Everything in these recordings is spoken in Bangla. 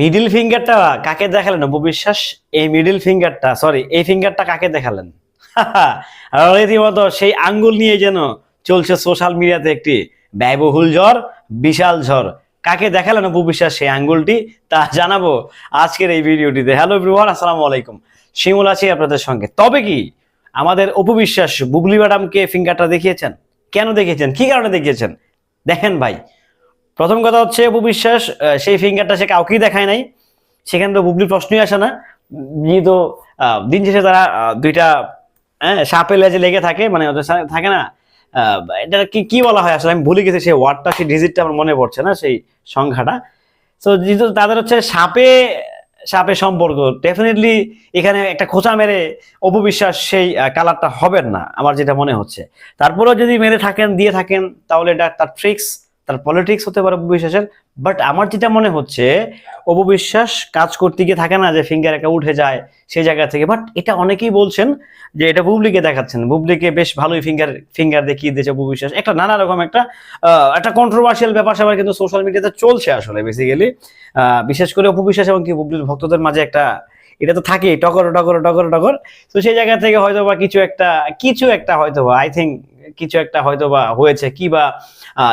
মিডিল ফিঙ্গারটা কাকে দেখালেন? অপবিশ্বাস এই মিডিল ফিঙ্গারটা সরি এই ফিঙ্গারটা কাকে দেখালেন? রীতিমতো সেই আঙ্গুল নিয়ে যেন চলছে সোশ্যাল মিডিয়াতে একটি ব্যয়বহুল ঝড়, বিশাল ঝড়। কাকে দেখালেন অপবিশ্বাস সেই আঙ্গুলটি? তা জানাব আজকের এই ভিডিওটিতে। হ্যালো এভরিওয়ান আসসালামু আলাইকুম। শিমুল আছি আপনাদের সঙ্গে। তবে কি আমাদের অপবিশ্বাস বুবলি ম্যাডামকে ফিঙ্গারটা দেখিয়েছেন? কেন দেখিয়েছেন? কি কারণে দেখিয়েছেন? দেখেন ভাই প্রথম কথা হচ্ছে অপু বিশ্বাস সেই ফিঙ্গারটা সে কাউকেই দেখায় নাই। সেখানে তো বুবলির প্রশ্নই আসে না। যেহেতু দিন শেষে তারা দুইটা হ্যাঁ সাপে লেজে লেগে থাকে মানে ওদের থাকে না এটা কি কি বলা হয় আসলে? আমি ভুলে গেছি সেই ওয়ার্ডটা সেই ডিজিটটা আমার মনে পড়ছে না, সেই সংখ্যাটা। তো যেহেতু তাদের হচ্ছে সাপে সাপে সম্পর্ক ডেফিনেটলি এখানে একটা খোঁচা মেরে অপবিশ্বাস সেই কালারটা হবেন না, আমার যেটা মনে হচ্ছে। তারপরেও যদি মেরে থাকেন, দিয়ে থাকেন, তাহলে এটা তার ট্রিক্স তার পলিটিক্স হতে পারে অপবিশ্বাসের বাট আমার যেটা মনে হচ্ছে, অপবিশ্বাস কাজ করতে গিয়ে থাকে না যে ফিঙ্গার একা উঠে যায় সেই জায়গা থেকে বাট এটা অনেকেই বলছেন যে এটা বুবলিকে দেখাচ্ছেন। বুবলিকে বেশ ভালোই ফিঙ্গার ফিঙ্গার দেখিয়ে দিয়েছে অপবিশ্বাস। একটা নানা রকম একটা একটা কন্ট্রোভার্সিয়াল ব্যাপার স্যাপার কিন্তু সোশ্যাল মিডিয়াতে চলছে আসলে বেসিক্যালি বিশেষ করে অপবিশ্বাস এবং কি বুবলির ভক্তদের মাঝে একটা, এটা তো থাকেই টকর টকর টকর টকর তো সেই জায়গা থেকে হয়তো বা কিছু একটা কিছু একটা হয়তো আই থিঙ্ক কিছু একটা হয়তো বা হয়েছে কি বা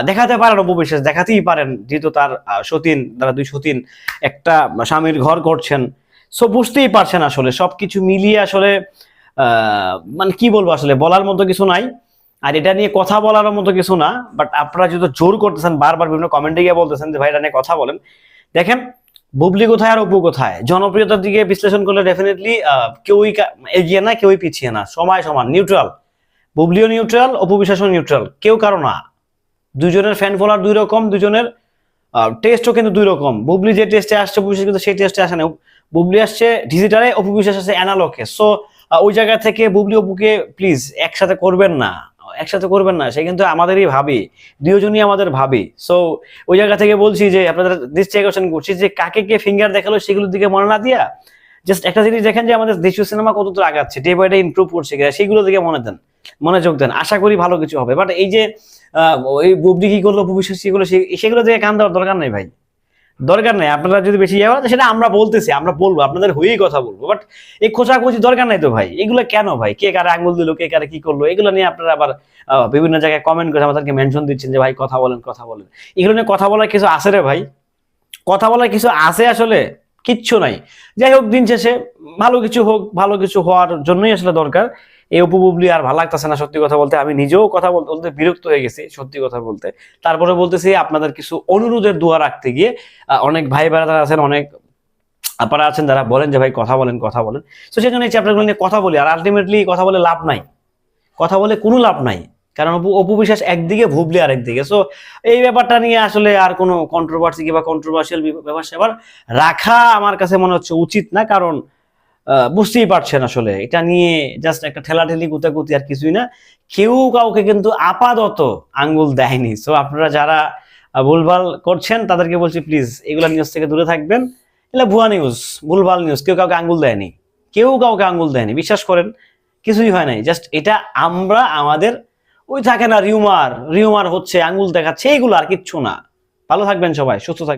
দেখাতে পারেন অপবিশ্বাস দেখাতেই পারেন, যেহেতু তার সতীন, তারা দুই সতীন, একটা স্বামীর ঘর করছেন। সো বুঝতেই পারছেন আসলে, সবকিছু মিলিয়ে আসলে মানে কি বলব আসলে, বলার মতো কিছু নাই। আর এটা নিয়ে কথা বলার মতো কিছু না বাট আপনারা যেহেতু জোর করতেছেন, বারবার বিভিন্ন কমেন্টে গিয়ে বলতেছেন যে, ভাই, এটা নিয়ে কথা বলেন। দেখেন, বুবলি কোথায় আর অপু কোথায়? জনপ্রিয়তার দিকে বিশ্লেষণ করলে ডেফিনেটলি কেউই এগিয়ে না, কেউই পিছিয়ে না। সময় সমান নিউট্রাল বুবলিও নিউট্রাল অপু বিশ্বাসও নিউট্রাল, কেউ কারও না। দুজনের ফ্যান ফলোয়ার দুই রকম, দুজনের টেস্টও কিন্তু দুই রকম। বুবলি যে টেস্টে আসছে অপু কিন্তু সেই টেস্টে আসে না। বুবলি আসছে ডিজিটালে অপু বিশ্বাস আসছে অ্যানালকে সো ওই জায়গা থেকে বুবলি অপুকে প্লিজ একসাথে করবেন না। একসাথে করবেন না, সে কিন্তু আমাদেরই ভাবি। দুজনই আমাদের ভাবি। সো ওই জায়গা থেকে বলছি যে, আপনাদের দৃষ্টি আকর্ষণ করছি যে, কাকে কে ফিঙ্গার দেখাল সেগুলোর দিকে মনে না দিয়া জাস্ট একটা জিনিস দেখেন যে, আমাদের দেশীয় সিনেমা কতদূর আগাচ্ছে ডে বাই ডে ইমপ্রুভ করছে সেগুলো দিকে মনে দেন। মনোযোগ দেন। আশা করি ভালো কিছু হবে। বাট এই যে ওই বুবলি কি করল ভবিষ্যৎ কি করল সেগুলো দিকে কান দেওয়ার দরকার নেই ভাই। দরকার নেই। আপনারা যদি বেশি ইয়ে সেটা আমরা বলতেছি, আমরা বলব, আপনাদের হয়েই কথা বলব। বাট এই খোঁচাখুচি দরকার নাই তো ভাই। এগুলো কেন ভাই? কে কারে আঙুল দিল, কে কারে কি করল, এগুলো নিয়ে আপনারা আবার বিভিন্ন জায়গায় কমেন্ট করে আমাদেরকে মেনশন দিচ্ছেন যে, ভাই, কথা বলেন কথা বলেন। এগুলো নিয়ে কথা বলার কিছু আছে রে ভাই। কথা বলার কিছু আছে আসলে, কিচ্ছু নাই। যাই হোক, দিন শেষে ভালো কিছু হোক, ভালো কিছু হওয়ার জন্যই আসলে দরকার। এই উপবুবলি আর ভালো লাগতেছে না সত্যি কথা বলতে। আমি নিজেও কথা বলতে বলতে বিরক্ত হয়ে গেছি সত্যি কথা বলতে। তারপরে বলতেছি আপনাদের কিছু অনুরোধের দোয়া রাখতে গিয়ে অনেক ভাই বেড়াদার আছেন, অনেক আপনারা আছেন যারা বলেন যে, ভাই, কথা বলেন কথা বলেন। তো সেই জন্য এই চ্যাপ্টারগুলো নিয়ে কথা বলি, আর আলটিমেটলি কথা বলে লাভ নাই। কথা বলে কোনো লাভ নাই। কারণ অপু বিশ্বাস একদিকে, ভুবলি আরেকদিকে। সো এই ব্যাপারটা নিয়ে আসলে আর কোনো কন্ট্রোভার্সি কিংবা কন্ট্রোভার্সিয়াল ব্যাপার সেবার রাখা আমার কাছে মনে হচ্ছে উচিত না। কারণ বুঝতেই পারছেন আসলে। এটা নিয়ে জাস্ট একটা ঠেলাঠেলি গুতাগুতি আর কিছুই না। কেউ কাউকে কিন্তু আপাতত আঙ্গুল দেয়নি। সো আপনারা যারা ভুলভাল করছেন, তাদেরকে বলছি প্লিজ এগুলা নিউজ থেকে দূরে থাকবেন। এগুলো ভুয়া নিউজ ভুলভাল নিউজ কেউ কাউকে আঙ্গুল দেয়নি। কেউ কাউকে আঙ্গুল দেয়নি, বিশ্বাস করেন, কিছুই হয় নাই। জাস্ট এটা আমরা, আমাদের, ওই থাকে না রিউমার রিউমার হচ্ছে, আঙ্গুল দেখাচ্ছে এইগুলো আর কিচ্ছু না। ভালো থাকবেন সবাই, সুস্থ থাকবেন।